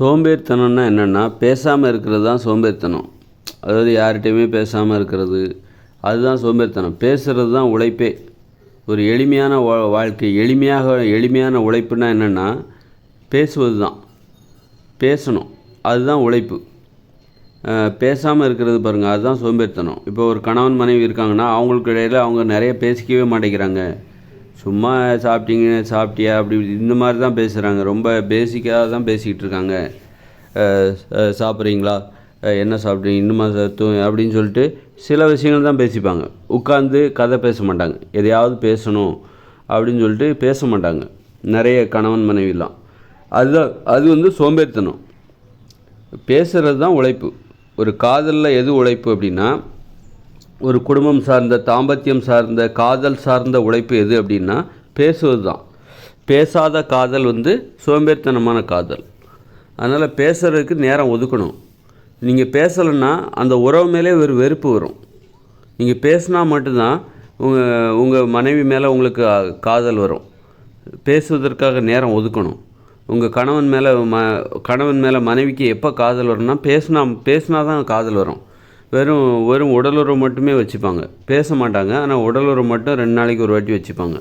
சோம்பேறித்தனம்னா என்னென்னா பேசாமல் இருக்கிறது தான் சோம்பேறித்தனம். அதாவது யார்கிட்டையுமே பேசாமல் இருக்கிறது அதுதான் சோம்பேறித்தனம். பேசுகிறது தான் உழைப்பே. ஒரு எளிமையான வா வாழ்க்கை எளிமையாக எளிமையான உழைப்புனா என்னென்னா பேசுவது தான். பேசணும். அதுதான் உழைப்பு. பேசாமல் இருக்கிறது பாருங்கள் அதுதான் சோம்பேறித்தனம். இப்போ ஒரு கணவன் மனைவி இருக்காங்கன்னா அவங்களுக்கு இடையில் அவங்க நிறைய பேசிக்கவே மாட்டேங்கிறாங்க. சும்மா சாப்பிட்டீங்க சாப்பிட்டியா? அப்படி இந்த மாதிரி தான் பேசுகிறாங்க ரொம்ப பேசிக்காக தான் பேசிக்கிட்டு இருக்காங்க. சாப்பிட்றீங்களா? என்ன சாப்பிட்றீங்க இன்னுமா தூ அப்படின்னு சொல்லிட்டு சில விஷயங்கள் தான் பேசிப்பாங்க. உட்காந்து கதை பேச மாட்டாங்க. எதையாவது பேசணும் அப்படின்னு சொல்லிட்டு பேச மாட்டாங்க. நிறைய கணவன் மனைவிலாம். அதுதான் அது வந்து சோம்பேறித்தனம். பேசுகிறது தான் உழைப்பு. ஒரு காதலில் எது உழைப்பு அப்படின்னா ஒரு குடும்பம் சார்ந்த தாம்பத்தியம் சார்ந்த காதல் சார்ந்த உழைப்பு எது அப்படின்னா பேசுவது தான். பேசாத காதல் வந்து சோம்பேறித்தனமான காதல். அதனால் பேசுகிறதுக்கு நேரம் ஒதுக்கணும். நீங்கள் பேசலைன்னா அந்த உறவு மேலே ஒரு வெறுப்பு வரும். நீங்கள் பேசினா மட்டும்தான் உங்கள் உங்கள் மனைவி மேலே உங்களுக்கு காதல் வரும். பேசுவதற்காக நேரம் ஒதுக்கணும். உங்கள் கணவன் மேலே ம கணவன் மேலே மனைவிக்கு எப்போ காதல் வரும்னா பேசினா பேசினா தான் காதல் வரும். வெறும் வெறும் உடலுறவு மட்டுமே வச்சுப்பாங்க. பேச மாட்டாங்க. ஆனால் உடலுறவு மட்டும் ரெண்டு நாளைக்கு ஒரு வாட்டி வச்சுப்பாங்க.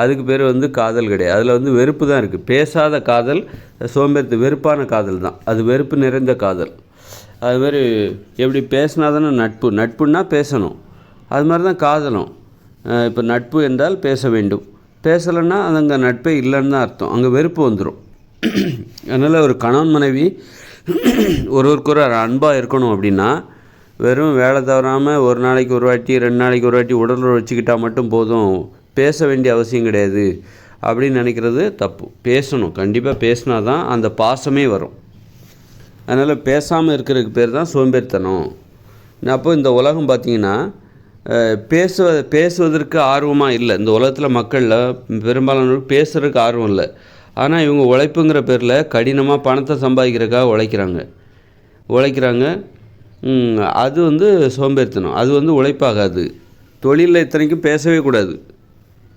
அதுக்கு பேர் வந்து காதல் கிடையாது. அதில் வந்து வெறுப்பு தான் இருக்குது பேசாத காதல் சோம்பேறித்து வெறுப்பான காதல் தான். அது வெறுப்பு நிறைந்த காதல். அது மாதிரி எப்படி பேசினா தானே நட்பு. நட்புன்னா பேசணும். அது மாதிரி தான் காதலும். இப்போ நட்பு என்றால் பேச வேண்டும். பேசலைன்னா அது அங்கே நட்பே இல்லைன்னு தான் அர்த்தம். அங்கே வெறுப்பு வந்துடும் அதனால் ஒரு கணவன் மனைவி ஒருவருக்கு ஒரு அன்பாக இருக்கணும் அப்படின்னா வெறும் வேலை தவறாமல் ஒரு நாளைக்கு ஒரு வாட்டி ரெண்டு நாளைக்கு ஒரு வாட்டி உடல் வச்சுக்கிட்டால் மட்டும் போதும். பேச வேண்டிய அவசியம் கிடையாது. அப்படின்னு நினைக்கிறது தப்பு. பேசணும். கண்டிப்பாக பேசினா தான் அந்த பாசமே வரும். அதனால் பேசாமல் இருக்கிறதுக்கு பேர் தான் சோம்பேறித்தனம். அப்போ இந்த உலகம் பார்த்திங்கன்னா பேசுவ பேசுவதற்கு ஆர்வமாக இல்லை. இந்த உலகத்தில் மக்களில் பெரும்பாலானோர் பேசுகிறதுக்கு ஆர்வம் இல்லை. ஆனால் இவங்க உழைப்புங்கிற பேரில் கடினமாக பணத்தை சம்பாதிக்கிறதுக்காக உழைக்கிறாங்க. உழைக்கிறாங்க. அது வந்து சோம்பேறித்தனம். அது வந்து உழைப்பாகாது. தொழிலில் இத்தனைக்கும் பேசவே கூடாது.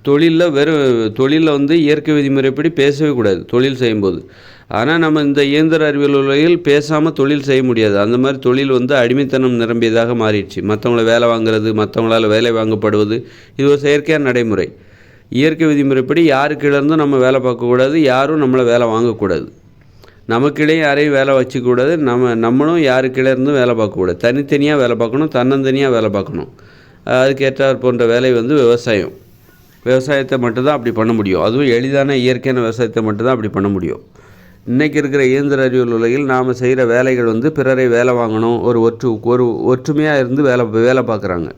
தொழிலில் வெறும் தொழிலில் வந்து இயற்கை விதிமுறைப்படி பேசவே கூடாது தொழில் செய்யும்போது. ஆனால் நம்ம இந்த இயந்திர அறிவியல் உலகில் பேசாமல் தொழில் செய்ய முடியாது. அந்த மாதிரி தொழில் வந்து அடிமைத்தனம் நிரம்பியதாக மாறிடுச்சு. மற்றவங்கள வேலை வாங்குறது மற்றவங்களால் வேலை வாங்கப்படுவது இது ஒரு செயற்கையான நடைமுறை. இயற்கை விதிமுறைப்படி யாருக்கு இருந்தும் நம்ம வேலை பார்க்கக்கூடாது யாரும் நம்மளை வேலை வாங்கக்கூடாது. நமக்கிடையே யாரையும் வேலை வச்சுக்கூடாது நம்ம நம்மளும் யாருக்கிட்டே இருந்தும் வேலை பார்க்கக்கூடாது. தனித்தனியாக வேலை பார்க்கணும் தன்னந்தனியாக வேலை பார்க்கணும். அதுக்கேற்றாற் போன்ற வேலை வந்து விவசாயம். விவசாயத்தை மட்டும்தான் அப்படி பண்ண முடியும். அதுவும் எளிதான இயற்கையான விவசாயத்தை மட்டும்தான் அப்படி பண்ண முடியும். இன்றைக்கி இருக்கிற இயந்திர அறிவியல் உலகில் நாம் செய்கிற வேலைகள் வந்து பிறரை வேலை வாங்கணும். ஒரு ஒற்று ஒரு ஒற்றுமையாக இருந்து வேலை வேலை பார்க்குறாங்க.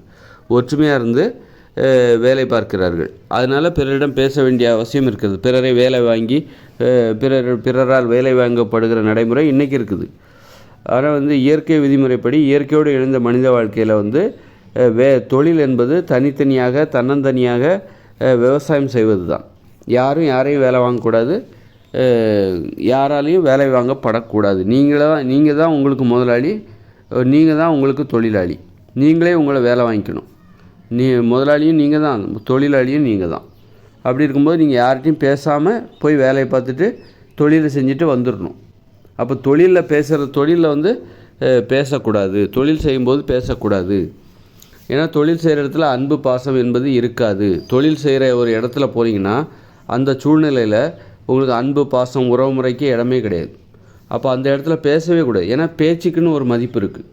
ஒற்றுமையாக இருந்து வேலை பார்க்கிறார்கள். அதனால் பிறரிடம் பேச வேண்டிய அவசியம் இருக்குது. பிறரை வேலை வாங்கி பிறர் பிறரால் வேலை வாங்கப்படுகிற நடைமுறை இன்றைக்கி இருக்குது. ஆனால் வந்து இயற்கை விதிமுறைப்படி இயற்கையோடு எழுந்த மனித வாழ்க்கையில் வந்து வே தொழில் என்பது தனித்தனியாக தன்னந்தனியாக விவசாயம் செய்வது தான் யாரும் யாரையும் வேலை வாங்கக்கூடாது. யாராலையும் வேலை வாங்கப்படக்கூடாது. நீங்களே தான் நீங்கள் தான் உங்களுக்கு முதலாளி நீங்கள் தான் உங்களுக்கு தொழிலாளி. நீங்களே உங்களை வேலை வாங்கிக்கணும். நீ முதலாளியும் நீங்கள் தான் தொழிலாளியும் நீங்கள் தான் அப்படி இருக்கும்போது நீங்கள் யார்கிட்டையும் பேசாமல் போய் வேலையை பார்த்துட்டு தொழிலை செஞ்சுட்டு வந்துடணும் அப்போ தொழிலில் பேசுகிற தொழிலில் வந்து பேசக்கூடாது. தொழில் செய்யும்போது பேசக்கூடாது. ஏன்னா தொழில் செய்கிற இடத்துல அன்பு பாசம் என்பது இருக்காது. தொழில் செய்கிற ஒரு இடத்துல போனீங்கன்னா அந்த சூழ்நிலையில் உங்களுக்கு அன்பு பாசம் உறவு முறைக்கு இடமே கிடையாது. அப்போ அந்த இடத்துல பேசவே கூடாது. ஏன்னா பேச்சுக்குன்னு ஒரு மதிப்பு இருக்குது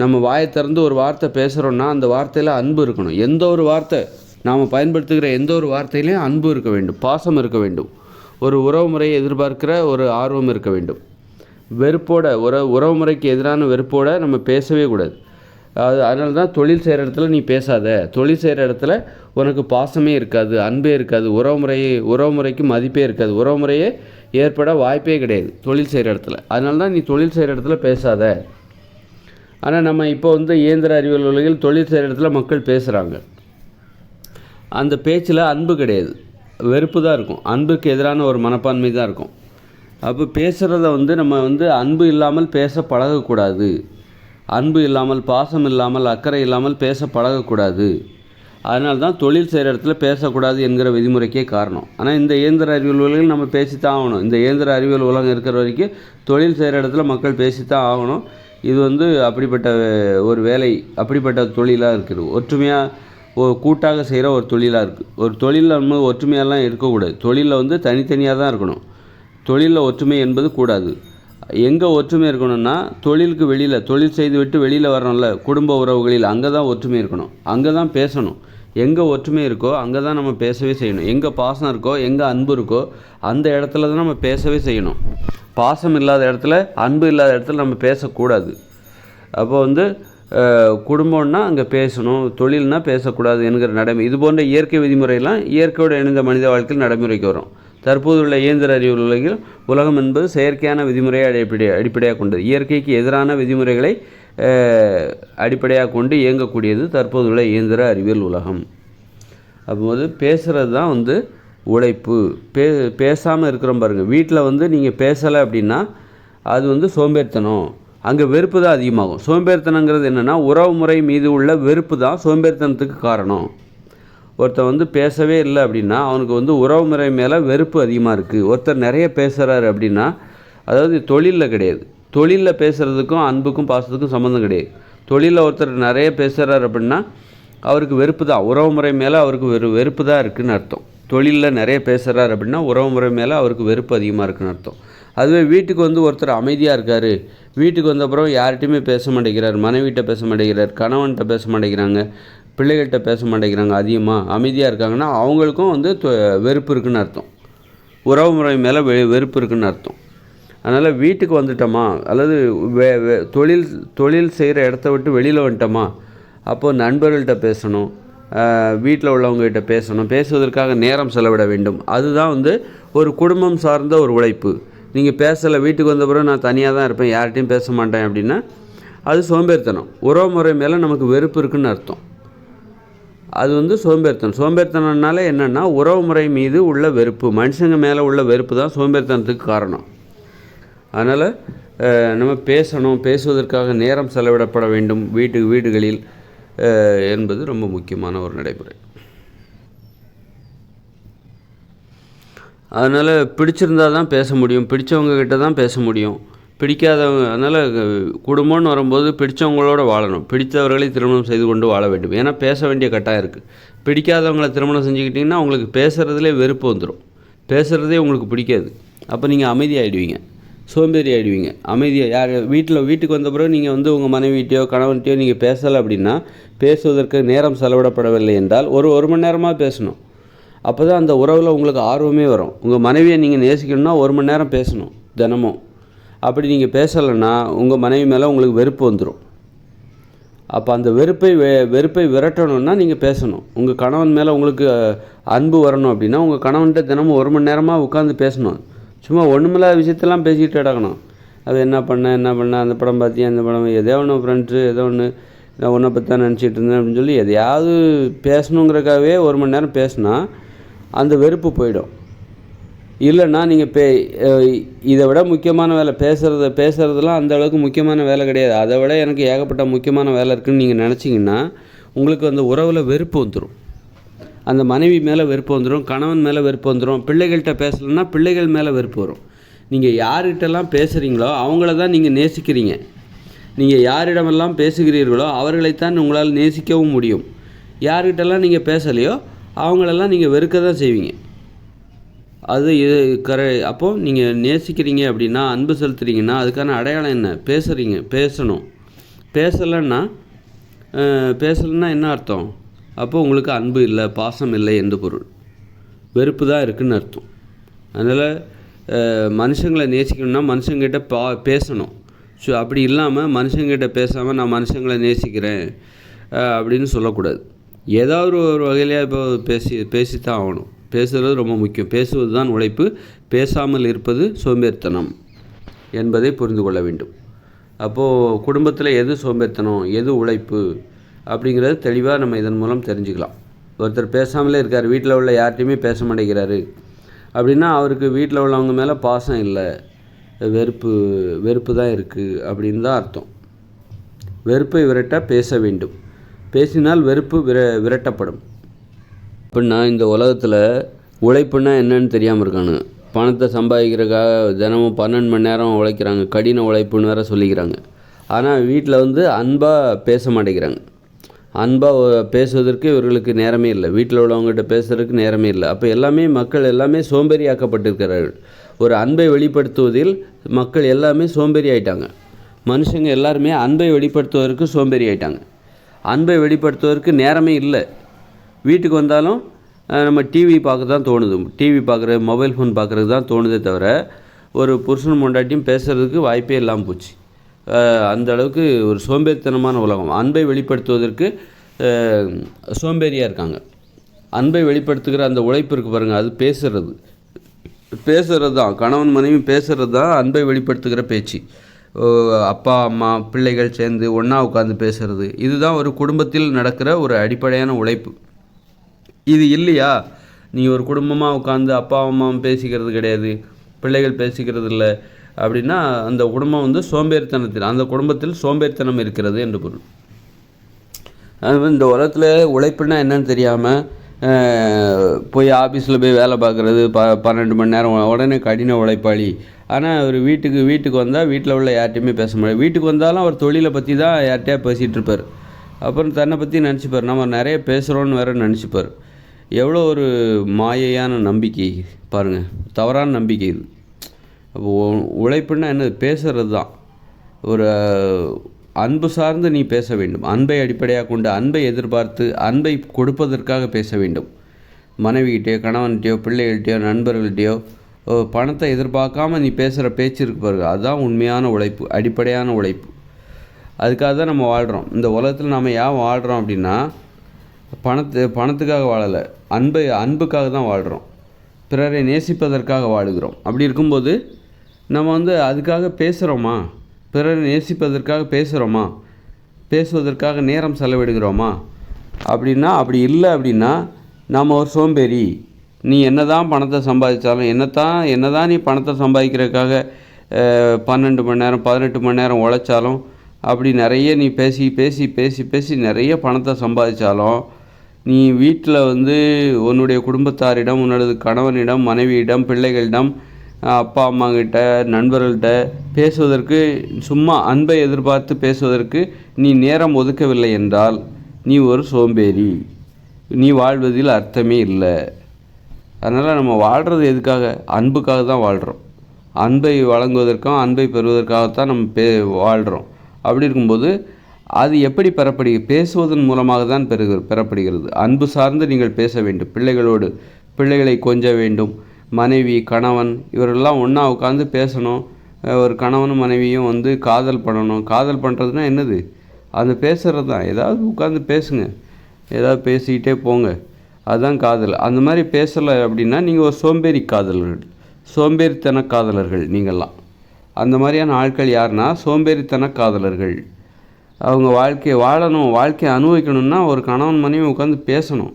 நம்ம வாயை திறந்து ஒரு வார்த்தை பேசுகிறோன்னா அந்த வார்த்தையில் அன்பு இருக்கணும். எந்த ஒரு வார்த்தை நாம் பயன்படுத்துகிற எந்த ஒரு வார்த்தையிலையும் அன்பு இருக்க வேண்டும். பாசம் இருக்க வேண்டும். ஒரு உறவு முறையை எதிர்பார்க்கிற ஒரு ஆர்வம் இருக்க வேண்டும். வெறுப்போட உற உறவு முறைக்கு எதிரான வெறுப்போட நம்ம பேசவே கூடாது. அது அதனால தான் தொழில் செய்கிற இடத்துல நீ பேசாத. தொழில் செய்கிற இடத்துல உனக்கு பாசமே இருக்காது அன்பே இருக்காது உறவு முறையே உறவு முறைக்கு மதிப்பே இருக்காது. உறவு முறையே ஏற்பட வாய்ப்பே கிடையாது தொழில் செய்கிற இடத்துல. அதனால தான் நீ தொழில் செய்கிற இடத்துல பேசாத. ஆனால் நம்ம இப்போ வந்து இயந்திர அறிவியல் உலகில் தொழில் செய்கிற இடத்துல மக்கள் பேசுகிறாங்க அந்த பேச்சில் அன்பு கிடையாது. வெறுப்பு தான் இருக்கும். அன்புக்கு எதிரான ஒரு மனப்பான்மை தான் இருக்கும். அப்போ பேசுகிறத வந்து நம்ம வந்து அன்பு இல்லாமல் பேச பழகக்கூடாது. அன்பு இல்லாமல் பாசம் இல்லாமல் அக்கறை இல்லாமல் பேச பழகக்கூடாது. அதனால தான் தொழில் செய்கிற இடத்துல பேசக்கூடாது என்கிற விதிமுறைக்கே காரணம். ஆனால் இந்த இயந்திர அறிவியல் உலகில் நம்ம பேசித்தான் ஆகணும். இந்த இயந்திர அறிவியல் உலகம் இருக்கிற வரைக்கும் தொழில் செய்கிற இடத்துல மக்கள் பேசித்தான் ஆகணும். இது வந்து அப்படிப்பட்ட ஒரு வேலை அப்படிப்பட்ட தொழிலாக இருக்குது. ஒற்றுமையாக ஒரு கூட்டாக செய்கிற ஒரு தொழிலாக இருக்குது ஒரு தொழிலில் நம்ம ஒற்றுமையெல்லாம் இருக்கக்கூடாது. தொழிலில் வந்து தனித்தனியாக தான் இருக்கணும். தொழிலில் ஒற்றுமை என்பது கூடாது. எங்கே ஒற்றுமை இருக்கணும்னா தொழிலுக்கு வெளியில் தொழில் செய்து விட்டு வெளியில் வரணும்ல குடும்ப உறவுகளில் அங்கே தான் ஒற்றுமை இருக்கணும். அங்கே தான் பேசணும். எங்கே ஒற்றுமை இருக்கோ அங்கே தான் நம்ம பேசவே செய்யணும். எங்கே பாசம் இருக்கோ எங்கே அன்பு இருக்கோ அந்த இடத்துல தான் நம்ம பேசவே செய்யணும். பாசம் இல்லாத இடத்துல அன்பு இல்லாத இடத்துல நம்ம பேசக்கூடாது. அப்போ வந்து குடும்பம்னா அங்கே பேசணும் தொழில்னால் பேசக்கூடாது என்கிற நடைமுறை இது போன்ற இயற்கை விதிமுறையெல்லாம் இயற்கையோடு இணைந்த மனித வாழ்க்கையில் நடைமுறைக்கு வரும். தற்போதுள்ள இயந்திர அறிவியல் உலகில் உலகம் என்பது செயற்கையான விதிமுறையை அடிப்படை அடிப்படையாக கொண்டது. இயற்கைக்கு எதிரான விதிமுறைகளை அடிப்படையாக கொண்டு இயங்கக்கூடியது தற்போதுள்ள இயந்திர அறிவியல் உலகம். அப்போது பேசுகிறது தான் வந்து உழைப்பு. பே பேசாமல் இருக்கிறோம் பாருங்கள் வீட்டில் வந்து நீங்கள் பேசலை அப்படின்னா அது வந்து சோம்பேறித்தனம். அங்கே வெறுப்பு தான் அதிகமாகும். சோம்பேறித்தனங்கிறது என்னென்னா உறவு முறை மீது உள்ள வெறுப்பு தான் சோம்பேறித்தனத்துக்கு காரணம். ஒருத்தர் வந்து பேசவே இல்லை அப்படின்னா அவனுக்கு வந்து உறவு முறை மேலே வெறுப்பு அதிகமாக இருக்குது ஒருத்தர் நிறைய பேசுகிறாரு அப்படின்னா அதாவது தொழிலில் கிடையாது. தொழிலில் பேசுகிறதுக்கும் அன்புக்கும் பாசத்துக்கும் சம்மந்தம் கிடையாது. தொழிலில் ஒருத்தர் நிறைய பேசுகிறாரு அப்படின்னா அவருக்கு வெறுப்பு தான். உறவு முறை மேலே அவருக்கு வெறு வெறுப்பு தான் இருக்குன்னு அர்த்தம். தொழிலில் நிறைய பேசுகிறாரு அப்படின்னா உறவு முறை மேலே அவருக்கு வெறுப்பு அதிகமாக இருக்குன்னு அர்த்தம். அதுவே வீட்டுக்கு வந்து ஒருத்தர் அமைதியாக இருக்கார். வீட்டுக்கு வந்த அப்புறம் யார்கிட்டையுமே பேச மாட்டேங்கிறார். மனைவிட்ட பேச மாட்டேங்கிறார். கணவன்கிட்ட பேச மாட்டேங்கிறாங்க. பிள்ளைகள்கிட்ட பேச மாட்டேங்கிறாங்க அதிகமாக அமைதியாக இருக்காங்கன்னா அவங்களுக்கும் வந்து தொ- வெறுப்பு இருக்குன்னு அர்த்தம். உறவு முறை மேலே வெ வெறுப்பு இருக்குன்னு அர்த்தம். அதனால் வீட்டுக்கு வந்துட்டோமா? அல்லது வே வே தொழில் தொழில் செய்கிற இடத்த விட்டு வெளியில் வந்துட்டோமா? அப்போது நண்பர்கள்ட்ட பேசணும். வீட்டில் உள்ளவங்ககிட்ட பேசணும். பேசுவதற்காக நேரம் செலவிட வேண்டும். அதுதான் வந்து ஒரு குடும்பம் சார்ந்த ஒரு உழைப்பு. நீங்கள் பேசலை வீட்டுக்கு வந்த பிறகு நான் தனியாக தான் இருப்பேன் யார்கிட்டையும் பேச மாட்டேன் அப்படின்னா அது சோம்பேறித்தனம். உறவு முறை மேலே நமக்கு வெறுப்பு இருக்குன்னு அர்த்தம். அது வந்து சோம்பேறித்தனம். சோம்பேறித்தனம்னால என்னென்னா உறவு முறை மீது உள்ள வெறுப்பு. மனுஷங்க மேலே உள்ள வெறுப்பு தான் சோம்பேறித்தனத்துக்கு காரணம். அதனால் நம்ம பேசணும். பேசுவதற்காக நேரம் செலவிடப்பட வேண்டும். வீட்டு வீடுகளில் என்பது ரொம்ப முக்கியமான ஒரு நடைமுறை. அதனால் பிடிச்சிருந்தா தான் பேச முடியும். பிடிச்சவங்கக்கிட்ட தான் பேச முடியும். பிடிக்காதவங்க அதனால் குடும்பம்னு வரும்போது பிடிச்சவங்களோட வாழணும். பிடித்தவர்களை திருமணம் செய்து கொண்டு வாழ வேண்டும். ஏன்னா பேச வேண்டிய கட்டாயம் இருக்குது பிடிக்காதவங்கள திருமணம் செஞ்சுக்கிட்டிங்கன்னா உங்களுக்கு பேசுகிறதுலே வெறுப்பு வந்துடும் பேசுகிறதே உங்களுக்கு பிடிக்காது. அப்போ நீங்கள் அமைதியாகிடுவீங்க சோம்பேறி ஆகிடுவீங்க அமைதியாக யார் வீட்டில் வீட்டுக்கு வந்த பிறகு நீங்கள் வந்து உங்கள் மனைவிட்டையோ கணவன்கிட்டயோ நீங்கள் பேசலை அப்படின்னா பேசுவதற்கு நேரம் செலவிடப்படவில்லை என்றால் ஒரு ஒரு மணி நேரமாக பேசணும். அப்போ தான் அந்த உறவில் உங்களுக்கு ஆர்வமே வரும். உங்கள் மனைவியை நீங்கள் நேசிக்கணும்னா ஒரு மணி நேரம் பேசணும் தினமும். அப்படி நீங்கள் பேசலைன்னா உங்கள் மனைவி மேலே உங்களுக்கு வெறுப்பு வந்துடும் அப்போ அந்த வெறுப்பை வெ வெறுப்பை விரட்டணும்னா நீங்கள் பேசணும். உங்கள் கணவன் மேலே உங்களுக்கு அன்பு வரணும் அப்படின்னா உங்கள் கணவன்கிட்ட தினமும் ஒரு மணி நேரமாக உட்காந்து பேசணும். சும்மா ஒன்றுமில்லாத விஷயத்தெல்லாம் பேசிக்கிட்டு கிடக்கணும் அது என்ன பண்ண என்ன பண்ண அந்த படம் பார்த்தியா அந்த படம் எதோ ஒன்று ஃப்ரெண்ட்ஸு ஏதோ ஒன்று நான் ஒன்றை பற்றி தான் நினச்சிட்டு இருந்தேன் அப்படின்னு சொல்லி எதையாவது பேசணுங்கிறக்காகவே ஒரு மணி நேரம் பேசினா அந்த வெறுப்பு போயிடும். இல்லைன்னா நீங்கள் பே இதை விட முக்கியமான வேலை பேசுகிறத பேசுகிறதுலாம் அந்த அளவுக்கு முக்கியமான வேலை கிடையாது. அதை விட எனக்கு ஏகப்பட்ட முக்கியமான வேலை இருக்குதுன்னு நீங்கள் நினச்சிங்கன்னா உங்களுக்கு அந்த உறவில் வெறுப்பு வந்துடும் அந்த மனைவி மேலே வெறுப்பு வந்துடும் கணவன் மேலே வெறுப்பு வந்துடும் பிள்ளைகள்கிட்ட பேசலைன்னா பிள்ளைகள் மேலே வெறுப்பு வரும். நீங்கள் யார்கிட்டலாம் பேசுகிறீங்களோ அவங்கள தான் நீங்கள் நேசிக்கிறீங்க. நீங்கள் யாரிடமெல்லாம் பேசுகிறீர்களோ அவர்களைத்தான் உங்களால் நேசிக்கவும் முடியும். யார்கிட்டலாம் நீங்கள் பேசலையோ அவங்களெல்லாம் நீங்கள் வெறுக்க தான் செய்வீங்க. அது இது கரை அப்போது நீங்கள் நேசிக்கிறீங்க அப்படின்னா அன்பு செலுத்துறீங்கன்னா அதுக்கான அடையாளம் என்ன? பேசுகிறீங்க பேசணும். பேசலைன்னா பேசலைன்னா என்ன அர்த்தம்? அப்போ உங்களுக்கு அன்பு இல்லை பாசம் இல்லை என்று பொருள். வெறுப்பு தான் இருக்குன்னு அர்த்தம். அதனால் மனுஷங்களை நேசிக்கணும்னா மனுஷங்கிட்ட பா பேசணும். ஸோ அப்படி இல்லாமல் மனுஷங்கிட்ட பேசாமல் நான் மனுஷங்களை நேசிக்கிறேன் அப்படின்னு சொல்லக்கூடாது. ஏதாவது ஒரு வகையிலே இப்போ பேசி பேசித்தான் ஆகணும். பேசுகிறது ரொம்ப முக்கியம். பேசுவது தான் உழைப்பு. பேசாமல் இருப்பது சோம்பேறித்தனம் என்பதை புரிந்து கொள்ள வேண்டும். அப்போது குடும்பத்தில் எது சோம்பேறித்தனம்? எது உழைப்பு? அப்படிங்கிறது தெளிவாக நம்ம இதன் மூலம் தெரிஞ்சுக்கலாம். ஒருத்தர் பேசாமலே இருக்கார் வீட்டில் உள்ள யார்கிட்டையுமே பேச மாட்டேங்கிறாரு. அப்படின்னா அவருக்கு வீட்டில் உள்ளவங்க மேலே பாசம் இல்லை. வெறுப்பு வெறுப்பு தான் இருக்குது அப்படின்னு தான் அர்த்தம். வெறுப்பை விரட்ட பேச வேண்டும். பேசினால் வெறுப்பு விர விரட்டப்படும். அப்படின்னா இந்த உலகத்தில் உழைப்புன்னா என்னன்னு தெரியாமல் இருக்கானு. பணத்தை சம்பாதிக்கிறக்காக தினமும் பன்னெண்டு மணி நேரம் உழைக்கிறாங்க. கடின உழைப்புன்னு வேற சொல்லிக்கிறாங்க. ஆனால் வீட்டில் வந்து அன்பாக பேச மாட்டேங்கிறாங்க. அன்பாக பேசுவதற்கு இவர்களுக்கு நேரமே இல்லை. வீட்டில் உள்ளவங்ககிட்ட பேசுறதுக்கு நேரமே இல்லை. அப்போ எல்லாமே மக்கள் எல்லாமே சோம்பேறியாக்கப்பட்டிருக்கிறார்கள். ஒரு அன்பை வெளிப்படுத்துவதில் மக்கள் எல்லாமே சோம்பேறி ஆயிட்டாங்க மனுஷங்க எல்லாருமே அன்பை வெளிப்படுத்துவதற்கு சோம்பேறி ஆயிட்டாங்க அன்பை வெளிப்படுத்துவதற்கு நேரமே இல்லை. வீட்டுக்கு வந்தாலும் நம்ம டிவி பார்க்க தான் தோணுது. டிவி பார்க்குறது மொபைல் ஃபோன் பார்க்குறது தான் தோணுதே தவிர ஒரு புருஷன் முண்டாட்டியும் பேசுகிறதுக்கு வாய்ப்பே இல்லாமல் போச்சு. அந்த அளவுக்கு ஒரு சோம்பேறித்தனமான உலகம். அன்பை வெளிப்படுத்துவதற்கு சோம்பேறியாக இருக்காங்க. அன்பை வெளிப்படுத்துகிற அந்த உழைப்பு இருக்குது பாருங்கள் அது பேசுகிறது பேசுகிறது தான் கணவன் மனைவி பேசுகிறது தான் அன்பை வெளிப்படுத்துகிற பேச்சு. ஓ, அப்பா அம்மா பிள்ளைகள் சேர்ந்து ஒன்றா உட்காந்து பேசுறது. இதுதான் ஒரு குடும்பத்தில் நடக்கிற ஒரு அடிப்படையான உழைப்பு. இது இல்லையா? நீ ஒரு குடும்பமாக உட்காந்து அப்பா அம்மாவும் பேசிக்கிறது கிடையாது. பிள்ளைகள் பேசிக்கிறது இல்லை. அப்படின்னா அந்த குடும்பம் வந்து சோம்பேறித்தனத்தில் அந்த குடும்பத்தில் சோம்பேறித்தனம் இருக்கிறது என்று பொருள். அது இந்த உலகத்தில் உழைப்புன்னா என்னன்னு தெரியாமல் போய் ஆஃபீஸில் போய் வேலை பார்க்குறது ப பன்னெண்டு மணி நேரம் உடனே கடின உழைப்பாளி. ஆனால் அவர் வீட்டுக்கு வீட்டுக்கு வந்தால் வீட்டில் உள்ள யார்ட்டையுமே பேச முடியாது. வீட்டுக்கு வந்தாலும் அவர் தொழிலை பற்றி தான் யார்கிட்டயா பேசிகிட்டு இருப்பார். அப்புறம் தன்னை பற்றி நினச்சிப்பார். நம்ம நிறைய பேசுகிறோன்னு வேற நினச்சிப்பார். எவ்வளோ ஒரு மாயையான நம்பிக்கை பாருங்கள் தவறான நம்பிக்கை இது. உழைப்புன்னா என்னது? பேசுறது தான் ஒரு அன்பு சார்ந்து நீ பேச வேண்டும். அன்பை அடிப்படையாக கொண்டு அன்பை எதிர்பார்த்து அன்பை கொடுப்பதற்காக பேச வேண்டும். மனைவிகிட்டேயோ கணவன்கிட்டயோ பிள்ளைகள்கிட்டயோ நண்பர்கள்கிட்டயோ பணத்தை எதிர்பார்க்காம நீ பேசுகிற பேச்சு இருக்கு பாருங்க. அதுதான் உண்மையான உழைப்பு அடிப்படையான உழைப்பு. அதுக்காக தான் நம்ம வாழ்கிறோம் இந்த உலகத்தில் நம்ம ஏன் வாழ்கிறோம் அப்படின்னா பணத்து பணத்துக்காக வாழலை. அன்பை அன்புக்காக தான் வாழ்கிறோம் பிறரை நேசிப்பதற்காக வாழுகிறோம். அப்படி இருக்கும்போது நம்ம வந்து அதுக்காக பேசுகிறோமா பிறரை நேசிப்பதற்காக பேசுகிறோமா பேசுவதற்காக நேரம் செலவிடுகிறோமா? அப்படின்னா அப்படி இல்லை அப்படின்னா நாம் ஒரு சோம்பேறி. நீ என்ன தான் பணத்தை சம்பாதிச்சாலும் என்னத்தான் என்னதான் நீ பணத்தை சம்பாதிக்கிறதுக்காக பன்னெண்டு மணி நேரம் பதினெட்டு மணி நேரம் உழைச்சாலும் அப்படி நிறைய நீ பேசி பேசி பேசி பேசி நிறைய பணத்தை சம்பாதிச்சாலும் நீ வீட்டில் வந்து உன்னுடைய குடும்பத்தாரிடம் உன்னோடது கணவனிடம் மனைவியிடம் பிள்ளைகளிடம் அப்பா அம்மாக்கிட்ட நண்பர்கள்கிட்ட நண்பர்கள்ட்ட பேசுவதற்கு சும்மா அன்பை எதிர்பார்த்து பேசுவதற்கு நீ நேரம் ஒதுக்கவில்லை என்றால் நீ ஒரு சோம்பேறி. நீ வாழ்வதில் அர்த்தமே இல்லை. அதனால் நம்ம வாழ்கிறது எதுக்காக? அன்புக்காக தான் வாழ்கிறோம் அன்பை வழங்குவதற்கும் அன்பை பெறுவதற்காகத்தான் நம்ம பே வாழ்கிறோம் அப்படி இருக்கும்போது அது எப்படி பெறப்படு பேசுவதன் மூலமாக தான் பெறுகிற பெறப்படுகிறது. அன்பு சார்ந்து நீங்கள் பேச வேண்டும். பிள்ளைகளோடு பிள்ளைகளை கொஞ்ச வேண்டும். மனைவி கணவன் இவரெல்லாம் ஒன்றா உட்காந்து பேசணும். ஒரு கணவனும் மனைவியும் வந்து காதல் பண்ணணும். காதல் பண்ணுறதுனா என்னது? அந்த பேசுகிறது தான் ஏதாவது உட்காந்து பேசுங்க. ஏதாவது பேசிக்கிட்டே போங்க. அதுதான் காதல். அந்த மாதிரி பேசலை அப்படின்னா நீங்கள் ஒரு சோம்பேறி காதலர்கள் சோம்பேறித்தன காதலர்கள் நீங்கள்லாம். அந்த மாதிரியான ஆட்கள் யாருன்னா சோம்பேறித்தன காதலர்கள். அவங்க வாழ்க்கையை வாழணும் வாழ்க்கையை அனுபவிக்கணும்னா ஒரு கணவன் மனைவி உட்காந்து பேசணும்.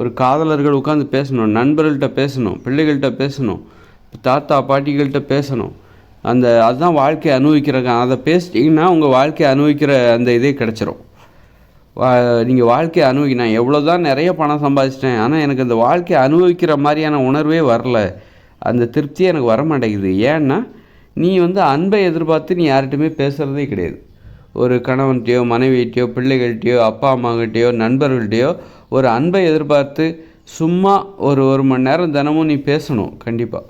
ஒரு காதலர்கள் உட்காந்து பேசணும் நண்பர்கள்ட்ட பேசணும் பிள்ளைகள்கிட்ட பேசணும் தாத்தா பாட்டிகள்கிட்ட பேசணும். அந்த அதுதான் வாழ்க்கையை அனுபவிக்கிறாங்க அதை பேசிட்டிங்கன்னா உங்கள் வாழ்க்கையை அனுபவிக்கிற அந்த இதே கிடச்சிரும். வா நீங்கள் வாழ்க்கையை அனுபவி நான் எவ்வளோ தான் நிறைய பணம் சம்பாதிச்சிட்டேன் ஆனால் எனக்கு அந்த வாழ்க்கையை அனுபவிக்கிற மாதிரியான உணர்வே வரல. அந்த திருப்தியே எனக்கு வர மாட்டேங்குது ஏன்னா நீ வந்து அன்பை எதிர்பார்த்து நீ யார்கிட்டையுமே பேசுகிறதே கிடையாது. ஒரு கணவன்கிட்டையோ மனைவிகிட்டையோ பிள்ளைகள்கிட்டையோ அப்பா அம்மாகிட்டயோ நண்பர்கள்ட்டையோ ஒரு அன்பை எதிர்பார்த்து சும்மா ஒரு ஒரு மணி நேரம் தினமும் நீ பேசணும் கண்டிப்பாக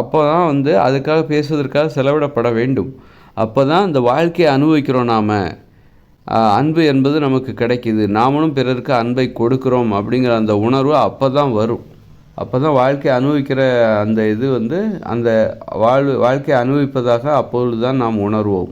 அப்போ தான் வந்து அதுக்காக பேசுவதற்காக செலவிடப்பட வேண்டும். அப்போ தான் இந்த வாழ்க்கையை அனுபவிக்கிறோம் நாம். அன்பு என்பது நமக்கு கிடைக்கிது. நாமளும் பிறருக்கு அன்பை கொடுக்குறோம் அப்படிங்கிற அந்த உணர்வு அப்போ தான் வரும். அப்போ தான் வாழ்க்கையை அனுபவிக்கிற அந்த இது வந்து அந்த வாழ் வாழ்க்கையை அனுபவிப்பதாக அப்பொழுது தான் நாம் உணர்வோம்.